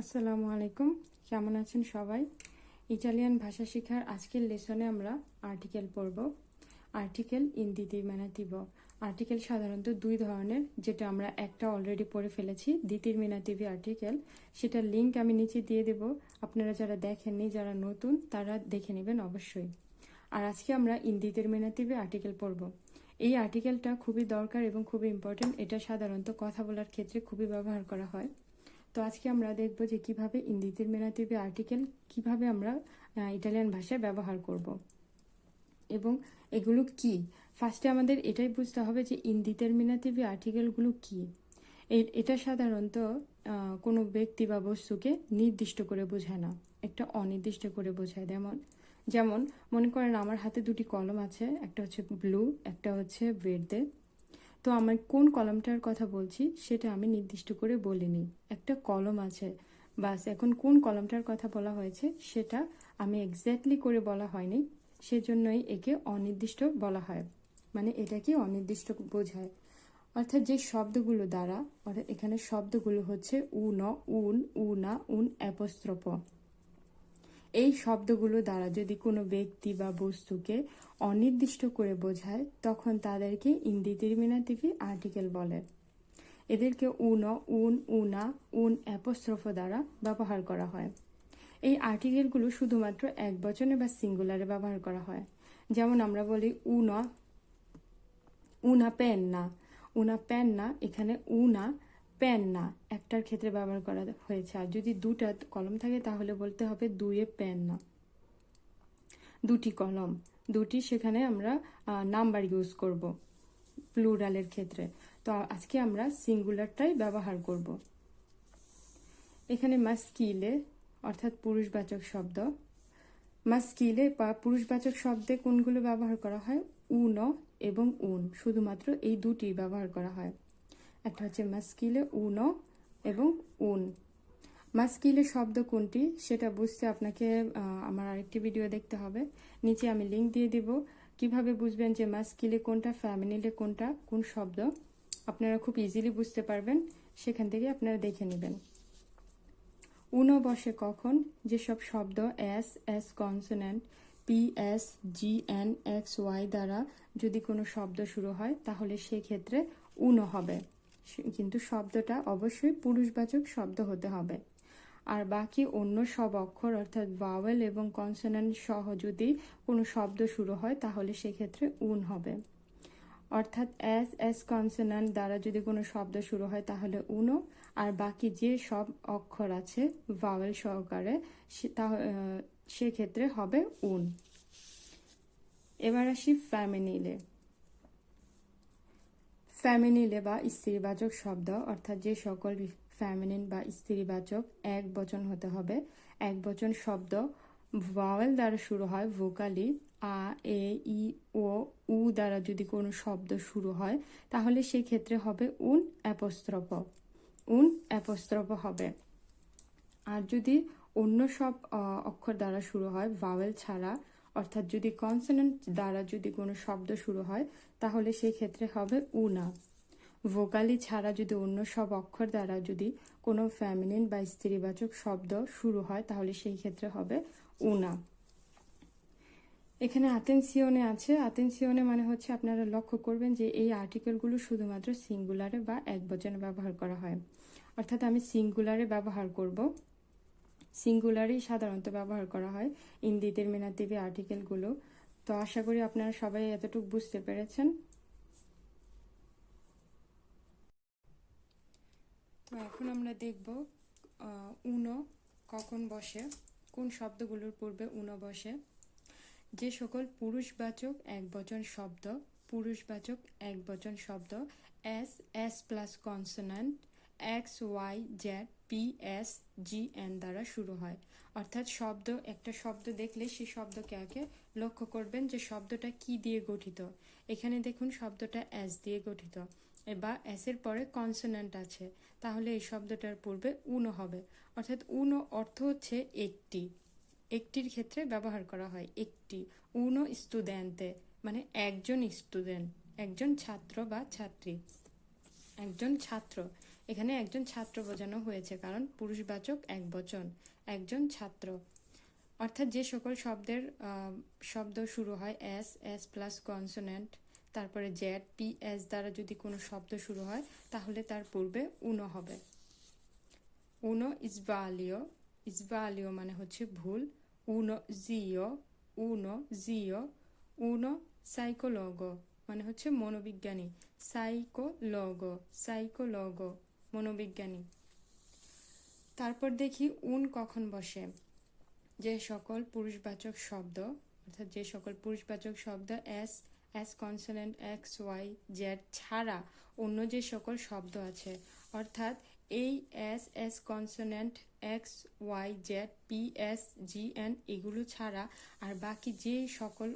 আসসালামু আলাইকুম। কেমন আছেন সবাই? ইটালিয়ান ভাষা শেখার আজকের লেসনে আমরা আর্টিকেল পড়ব। আর্টিকেল ইন দিতির্মেনাতিভ আর্টিকেল সাধারণত দুই ধরনের, যেটা আমরা একটা অলরেডি পড়ে ফেলেছি দিতির্মেনাতিভি আর্টিকেল সেটার লিঙ্ক আমি নিচে দিয়ে দেব। আপনারা যারা দেখেননি, যারা নতুন, তারা দেখে নেবেন অবশ্যই। আর আজকে আমরা ইন দিতির্মেনাতিভি আর্টিকেল পড়ব। এই আর্টিকেলটা খুবই দরকার এবং খুবই ইম্পর্টেন্ট এটা সাধারণত কথা বলার ক্ষেত্রে খুবই ব্যবহার করা হয়। তো আজকে আমরা দেখব যে কীভাবে ইন্দিতের মেনাতিভি আর্টিকেল কীভাবে আমরা ইটালিয়ান ভাষায় ব্যবহার করব। এবং এগুলো কি? ফার্স্টে আমাদের এটাই বুঝতে হবে যে ইন্দিতের মিনাতিভি আর্টিকেলগুলো কি। এটা সাধারণত কোনো ব্যক্তি বা বস্তুকে নির্দিষ্ট করে বোঝায় না। একটা অনির্দিষ্ট করে বোঝায়। যেমন যেমন মনে করেন আমার হাতে দুটি কলম আছে, একটা হচ্ছে ব্লু একটা হচ্ছে ভেরদে তো আমার কোন কলমটার কথা বলছি সেটা আমি নির্দিষ্ট করে বলিনি একটা কলম আছে। বাস, এখন কোন কলমটার কথা বলা হয়েছে সেটা আমি এক্স্যাক্টলি করে বলা হয়নি। সেজন্যই একে অনির্দিষ্ট বলা হয়। মানে এটাকে অনির্দিষ্ট বোঝায়। অর্থাৎ যে শব্দগুলো দ্বারা, অর্থাৎ এখানে শব্দগুলো হচ্ছে উ ন, উন উন উনা উন অ্যাপস্ত্রপ এই শব্দগুলো দ্বারা যদি কোনো ব্যক্তি বা বস্তুকে অনির্দিষ্ট করে বোঝায়, তখন তাদেরকে ইন্দিতির্মিনাতিভি আর্টিকেল বলে। এদেরকে উন উন, উনা, উন অ্যাপোস্ট্রফ দ্বারা ব্যবহার করা হয়। এই আর্টিকেলগুলো শুধুমাত্র এক বচনে বা সিঙ্গুলারে ব্যবহার করা হয়। যেমন আমরা বলি উন, উনা পেন না। উনা পেন না, এখানে উনা পেন না, একটার ক্ষেত্রে ব্যবহার করা হয়েছে। আর যদি দুটা কলম থাকে, তাহলে বলতে হবে দুয়ে পেন না। দুটি কলম। দুটি সেখানে আমরা নাম্বার ইউজ করব প্লুরালের ক্ষেত্রে। তো আজকে আমরা সিঙ্গুলারটাই ব্যবহার করব। এখানে মাস্কিলে অর্থাৎ পুরুষবাচক শব্দ। মাস্কিলে বা পুরুষবাচক শব্দে কোনগুলো ব্যবহার করা হয়? উন এবং উন। শুধুমাত্র এই দুটি ব্যবহার করা হয়। একটা হচ্ছে মাস্কিলে উনো এবং উন। মাস্কিলে শব্দ কোনটি সেটা বুঝতে আপনাকে আমার আরেকটি ভিডিও দেখতে হবে। নিচে আমি লিঙ্ক দিয়ে দিব। কীভাবে বুঝবেন যে মাস্কিলে কোনটা ফ্যামিলিলে কোনটা, কোন শব্দ? আপনারা খুব ইজিলি বুঝতে পারবেন। সেখান থেকে আপনারা দেখে নেবেন। উনো বসে কখন? যেসব শব্দ S S consonant P S G N X Y দ্বারা যদি কোনো শব্দ শুরু হয়, তাহলে সেক্ষেত্রে উনো হবে। কিন্তু শব্দটা অবশ্যই পুরুষবাচক শব্দ হতে হবে। আর বাকি অন্য সব অক্ষর অর্থাৎ ভাওয়েল এবং কনসোনেন্ট সহ যদি কোনো শব্দ শুরু হয়, তাহলে সেক্ষেত্রে উন হবে। অর্থাৎ এস এস কনসোনেন্ট দ্বারা যদি কোনো শব্দ শুরু হয়, তাহলে উনো আর বাকি যে সব অক্ষর আছে ভাওয়েল সহকারে সেক্ষেত্রে হবে উন এবার আসি ফ্যামিনিলে ফ্যামিনিলে বা স্ত্রীবাচক শব্দ, অর্থাৎ যে সকল ফ্যামিনিন বা স্ত্রীবাচক এক বচন হতে হবে। এক বচন শব্দ ভাওয়েল দ্বারা শুরু হয় ভোকালি, আ, এ, ই, ও, উ দ্বারা যদি কোনো শব্দ শুরু হয়, তাহলে সেই ক্ষেত্রে হবে উন অ্যাপস্ত্রপ। উন অ্যাপস্ত্রপ হবে। আর যদি অন্য সব অক্ষর দ্বারা শুরু হয়, ভাওয়েল ছাড়া অর্থাৎ যদি কনসোনেন্ট দ্বারা যদি কোনো শব্দ শুরু হয়, তাহলে সেই ক্ষেত্রে হবে উনা ভোকালি ছাড়া যদি অন্য সব অক্ষর দ্বারা যদি কোনো ফ্যামিলিন বা স্ত্রীবাচক শব্দ শুরু হয়, তাহলে সেই ক্ষেত্রে হবে উনা এখানে আতেনসিওনে আছে। আতেনসিওনে মানে হচ্ছে আপনারা লক্ষ্য করবেন যে এই আর্টিকেলগুলো শুধুমাত্র সিঙ্গুলারে বা এক বচনে ব্যবহার করা হয়। অর্থাৎ আমি সিঙ্গুলারে ব্যবহার করব। সিঙ্গুলারই সাধারণত ব্যবহার করা হয় ইন্দিতের মিনাতিভি আর্টিকেলগুলো। তো আশা করি আপনারা সবাই এতটুকু বুঝতে পেরেছেন। তো এখন আমরা দেখব উনো কখন বসে, কোন শব্দগুলোর পূর্বে উনো বসে। যে সকল পুরুষবাচক এক বচন শব্দ, পুরুষবাচক এক বচন শব্দ, S S plus consonant X, Y, Z S G N দ্বারা শুরু হয়। অর্থাৎ শব্দ, একটা শব্দ দেখলে সেই শব্দকে আগে লক্ষ্য করবেন যে শব্দটা কি দিয়ে গঠিত। এখানে দেখুন শব্দটা এস দিয়ে গঠিত। বা এর পরে কনসোনেন্ট আছে। তাহলে এই শব্দটার পূর্বে উনো হবে। অর্থাৎ উনো অর্থ হচ্ছে একটি। একটির ক্ষেত্রে ব্যবহার করা হয় একটি। উনো স্টুডেন্টে মানে একজন স্টুডেন্ট একজন ছাত্র বা ছাত্রী। একজন ছাত্র। এখানে একজন ছাত্র বোঝানো হয়েছে, কারণ পুরুষবাচক এক বচন একজন ছাত্র। অর্থাৎ যে সকল শব্দের শব্দ শুরু হয় এস এস প্লাস কনসোনেন্ট, তারপরে জেড, পি, এস দ্বারা যদি কোনো শব্দ শুরু হয়, তাহলে তার পূর্বে উনো হবে। উনো ইসবালিও ইসবালিও মানে হচ্ছে ভুল, উনো জিও উনো জিও, উনো সাইকোলগো মানে হচ্ছে মনোবিজ্ঞানী, সাইকোলগো সাইকোলগো। মনোবিজ্ঞানী। তারপর দেখি উন কখন বসে। যে সকল পুরুষবাচক শব্দ, অর্থাৎ যে সকল পুরুষবাচক শব্দ S S consonant X Y Z ছাড়া অন্য যে সকল শব্দ আছে, অর্থাৎ এই S S consonant X Y Z P S G N এগুলো ছাড়া আর বাকি যে সকল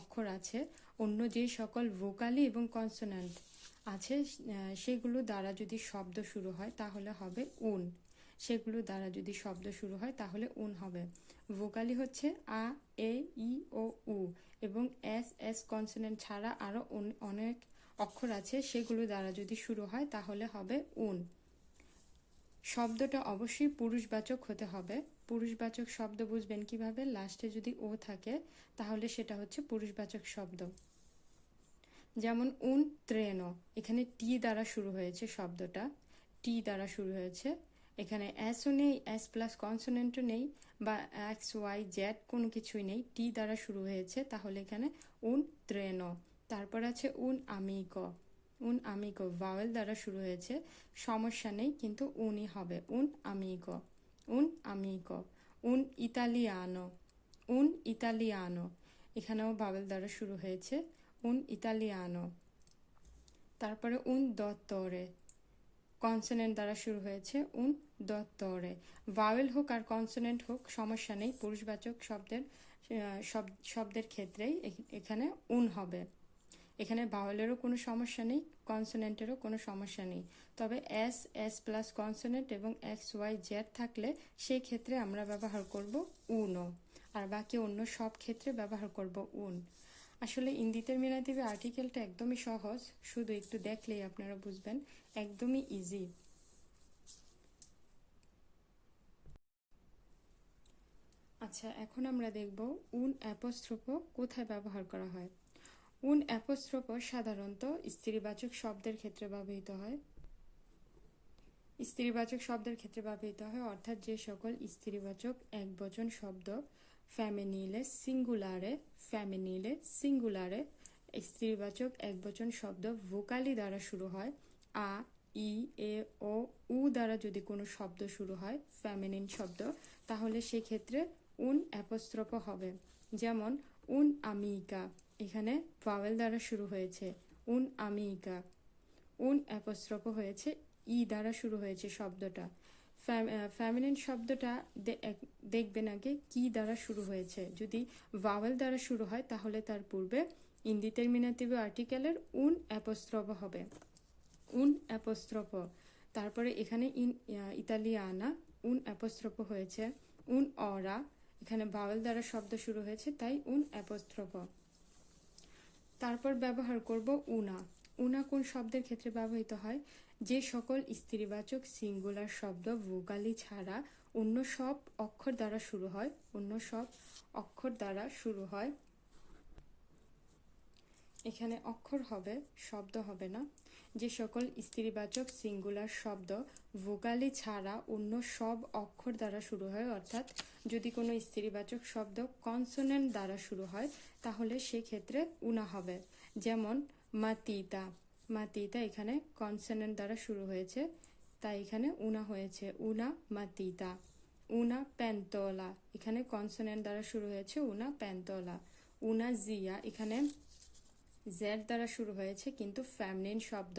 অক্ষর আছে, অন্য যে সকল ভোকালি এবং কনসোনেন্ট আছে সেগুলো দ্বারা যদি শব্দ শুরু হয়, তাহলে হবে উন। সেগুলো দ্বারা যদি শব্দ শুরু হয়, তাহলে উন হবে। ভোকালি হচ্ছে আ, এ, ই, ও, উ এবং এস এস কনসোনেন্ট ছাড়া আরও অনেক অক্ষর আছে, সেগুলো দ্বারা যদি শুরু হয়, তাহলে হবে উন। শব্দটা অবশ্যই পুরুষবাচক হতে হবে। পুরুষবাচক শব্দ বুঝবেন কীভাবে? লাস্টে যদি ও থাকে, তাহলে সেটা হচ্ছে পুরুষবাচক শব্দ। যেমন উন ত্রেনো, এখানে টি দ্বারা শুরু হয়েছে শব্দটা। টি দ্বারা শুরু হয়েছে। এখানে এসও নেই, এস প্লাস কনসোনেন্টও নেই বা এক্স, ওয়াই, জেড কোনো কিছুই নেই। টি দ্বারা শুরু হয়েছে, তাহলে এখানে উন ত্রেনো। তারপর আছে উন আমিকো উন আমিকো ভাওয়েল দ্বারা শুরু হয়েছে। সমস্যা নেই, কিন্তু উনই হবে। উন আমিকো উন আমিকো উন ইতালিয়ানো। উন ইতালিয়ানো। এখানেও ভাওয়েল দ্বারা শুরু হয়েছে। উন ইতালিয়ানো তারপরে উন দত্তরে কনসোনেন্ট দ্বারা শুরু হয়েছে উন দত্তরে ভাওয়েল হোক আর কনসোনেন্ট হোক, সমস্যা নেই, পুরুষবাচক শব্দের শব্দের ক্ষেত্রেই এখানে উন হবে। এখানে ভাওয়েলেরও কোনো সমস্যা নেই কনসোনেন্টেরও কোনো সমস্যা নেই। তবে এস এস প্লাস কনসোনেন্ট এবং এক্স ওয়াই জেড থাকলে সেই ক্ষেত্রে আমরা ব্যবহার করব উনও আর বাকি অন্য সব ক্ষেত্রে ব্যবহার করব উন আসলে ইন্দিতের মিনাতিবে আর্টিকেলটা একদমই সহজ। শুধু একটু দেখলেই আপনারা বুঝবেন। একদমই ইজি আচ্ছা এখন আমরা দেখব উন অ্যাপোস্ট্রোপ কোথায় ব্যবহার করা হয়। উন অ্যাপোস্ট্রোপ সাধারণত স্ত্রীবাচক শব্দের ক্ষেত্রে ব্যবহৃত হয়। স্ত্রীবাচক শব্দের ক্ষেত্রে ব্যবহৃত হয়, অর্থাৎ যে সকল স্ত্রীবাচক একবচন শব্দ ফ্যামিনিলে সিঙ্গুলারে ফ্যামিনিলে সিঙ্গুলারে স্ত্রীবাচক একবচন শব্দ ভোকালি দ্বারা শুরু হয়। আ, ই, এ, ও, উ দ্বারা যদি কোনো শব্দ শুরু হয়, ফ্যামিনিন শব্দ, তাহলে সেক্ষেত্রে উন অ্যাপোস্ট্রোপ হবে। যেমন, উন আমিকা, এখানে ভাওয়েল দ্বারা শুরু হয়েছে। উন আমিকা, উন অ্যাপোস্ট্রোপ হয়েছে, ই দ্বারা শুরু হয়েছে শব্দটা। ফ্যামিলিন শব্দটা দেখবেন আগে কি দ্বারা শুরু হয়েছে। যদি ভাওয়েল দ্বারা শুরু হয়, তাহলে তার পূর্বে ইন্ডিটারমিনেটিভ আর্টিকেলের উন অ্যাপোস্ট্রপ হবে। উন অ্যাপোস্ট্রপ। তারপরে এখানে ইন ইতালিয়ানা উন অ্যাপোস্ট্রপ হয়েছে। উন অরা, এখানে ভাওয়েল দ্বারা শব্দ শুরু হয়েছে, তাই উন অ্যাপোস্ট্রপ। তারপর ব্যবহার করব উনা। উনা কোন শব্দের ক্ষেত্রে ব্যবহৃত হয়? যে সকল স্ত্রীবাচক সিঙ্গুলার শব্দ ভোকালি ছাড়া অন্য সব অক্ষর দ্বারা শুরু হয়। অন্য সব অক্ষর দ্বারা শুরু হয়। এখানে অক্ষর হবে, শব্দ হবে না। যে সকল স্ত্রীবাচক সিঙ্গুলার শব্দ ভোকালি ছাড়া অন্য সব অক্ষর দ্বারা শুরু হয়, অর্থাৎ যদি কোনো স্ত্রীবাচক শব্দ কনসোনেন্ট দ্বারা শুরু হয়, তাহলে সেক্ষেত্রে উনা হবে। যেমন মাতিতা। মাতিতা এখানে কনসোনেন্ট দ্বারা শুরু হয়েছে। তাই এখানে উনা হয়েছে। উনা মাতিতা। উনা প্যান্তলা। এখানে কনসোনেন্ট দ্বারা শুরু হয়েছে উনা প্যান্তলা। উনা জিয়া। এখানে জেড দ্বারা শুরু হয়েছে কিন্তু ফ্যামিনিন শব্দ।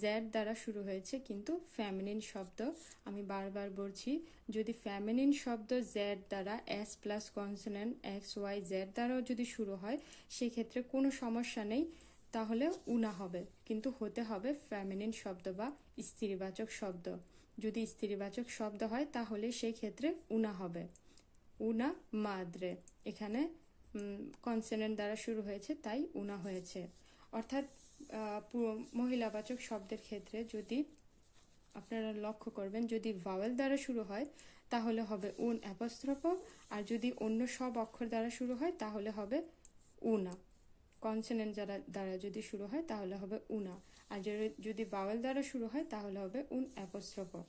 জেড দ্বারা শুরু হয়েছে কিন্তু ফ্যামিনিন শব্দ। আমি বারবার বলছি, যদি ফ্যামিনিন শব্দ জেড দ্বারা S plus consonant X Y Z দ্বারাও যদি শুরু হয়, সেক্ষেত্রে কোনো সমস্যা নেই। তাহলে উনা হবে। কিন্তু হতে হবে ফ্যামিনিন শব্দ বা স্ত্রীবাচক শব্দ। যদি স্ত্রীবাচক শব্দ হয়, তাহলে সেই ক্ষেত্রে উনা হবে। উনা মাদ্রে। এখানে কনসোনেন্ট দ্বারা শুরু হয়েছে, তাই উনা হয়েছে। অর্থাৎ মহিলাবাচক শব্দের ক্ষেত্রে যদি আপনারা লক্ষ্য করবেন, যদি ভাওয়েল দ্বারা শুরু হয়, তাহলে হবে উন অ্যাপস্ট্রপ। আর যদি অন্য সব অক্ষর দ্বারা শুরু হয়, তাহলে হবে উনা। কনসোনেন্ট যারা, দ্বারা যদি শুরু হয়, তাহলে হবে উনা। আর যদি- বাওয়েল দ্বারা শুরু হয়, তাহলে হবে উন অ্যাপস্ট্রপ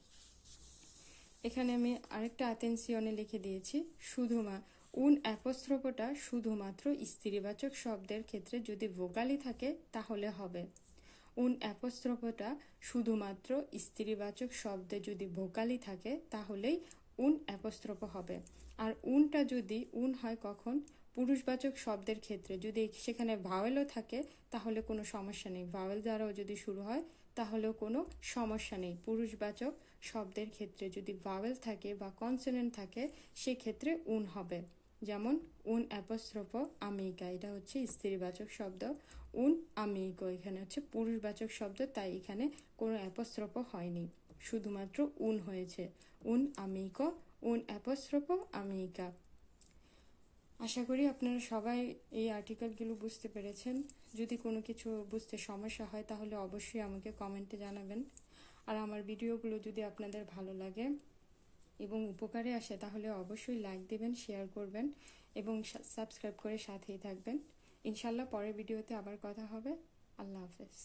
এখানে আমি আরেকটা আতেন্সিয়নে লিখে দিয়েছি। শুধুমা, উন অ্যাপস্ট্রপটা শুধুমাত্র স্ত্রীবাচক শব্দের ক্ষেত্রে যদি ভোগালি থাকে, তাহলে হবে। উন অ্যাপস্ট্রপটা শুধুমাত্র স্ত্রীবাচক শব্দে যদি ভোকালি থাকে, তাহলেই উন অ্যাপস্ট্রপ হবে। আর উনটা যদি উন হয় কখন? পুরুষবাচক শব্দের ক্ষেত্রে যদি সেখানে ভাওয়েলও থাকে, তাহলে কোনো সমস্যা নেই। ভাওয়েল দ্বারাও যদি শুরু হয়, তাহলেও কোনো সমস্যা নেই। পুরুষবাচক শব্দের ক্ষেত্রে যদি ভাওয়েল থাকে বা কনসোনেন্ট থাকে, সেক্ষেত্রে উন হবে। যেমন উন অ্যাপস্ট্রপ আমেরিকা এটা হচ্ছে স্ত্রীবাচক শব্দ। উন আমিকো এখানে হচ্ছে পুরুষবাচক শব্দ, তাই এখানে কোনো অ্যাপস্ট্রপ হয়নি। শুধুমাত্র উন হয়েছে। উন আমিকো উন অ্যাপস্ট্রপ আমিকা আশা করি আপনারা সবাই এই আর্টিকেলগুলো বুঝতে পেরেছেন। যদি কোনো কিছু বুঝতে সমস্যা হয়, তাহলে অবশ্যই আমাকে কমেন্টে জানাবেন। আর আমার ভিডিওগুলো যদি আপনাদের ভালো লাগে এবং উপকারে আসে, তাহলে অবশ্যই লাইক দেবেন শেয়ার করবেন এবং সাবস্ক্রাইব করে সাথেই থাকবেন। ইনশাল্লাহ পরের ভিডিওতে আবার কথা হবে। আল্লাহ হাফেজ।